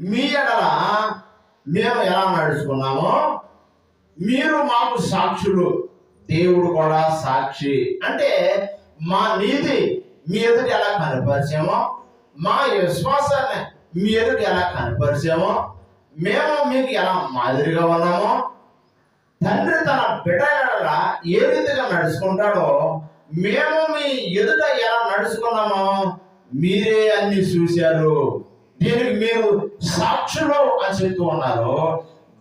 మీ ఎడల మేము ఎలా నడుచుకున్నామో మీరు మాకు సాక్షులు. దేవుడు కూడా సాక్షి. అంటే మా నీతి మీ ఎదుటి ఎలా కనపరిచామో మా విశ్వాసాన్ని మీ ఎదుటి ఎలా కనపరిచామో మేము మీకు ఎలా మాదిరిగా ఉన్నామో తండ్రి తన బిడ్డ ఏ రీతిగా నడుచుకుంటాడో మేము మీ ఎదుట ఎలా నడుచుకున్నామో మీరే అన్ని చూశారు. దీనికి మీరు సాక్షులు అని చెప్తూ ఉన్నారు?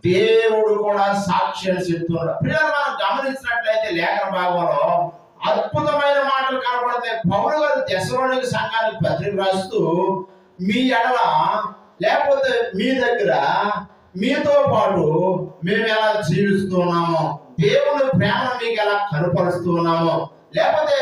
దేవుడు కూడా సాక్షి అని చెప్తున్నాడు పిల్లలు మనం గమనించినట్లయితే లేఖన భాగంలో అద్భుతమైన మాటలు కనబడతాయి. పౌరు గారు దశలోనికి సంఘానికి పత్రిక రాస్తూ మీ ఎడల లేకపోతే మీ దగ్గర మీతో పాటు మేము ఎలా జీవిస్తున్నామో దేవుని ప్రేమ మీకు ఎలా కనపరుస్తున్నామో లేకపోతే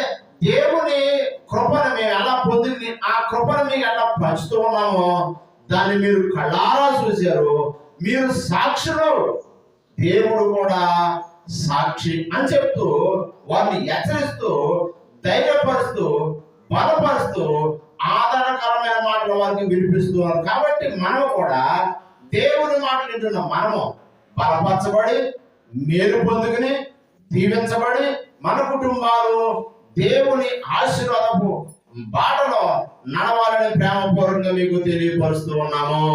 కృపను మీకు ఎలా పంచుతూ ఉన్నామో దాన్ని మీరు కళ్ళారా చూశారు. మీరు సాక్షులు. దేవుడు కూడా సాక్షి అని చెప్తూ వారిని హెచ్చరిస్తూ ధైర్యపరుస్తూ బలపరుస్తూ ఆధారకరమైన మాటలు వారికి వినిపిస్తున్నారు. కాబట్టి మనం కూడా దేవుని మాటలు వింటున్న. మనము బలపరచబడి మేలు పొందుకుని దీవించబడి మన కుటుంబాలు దేవుని ఆశీర్వాదపు బాట నడవాలని ప్రేమపూర్వకంగా మీకు తెలియపరుస్తూ ఉన్నాము.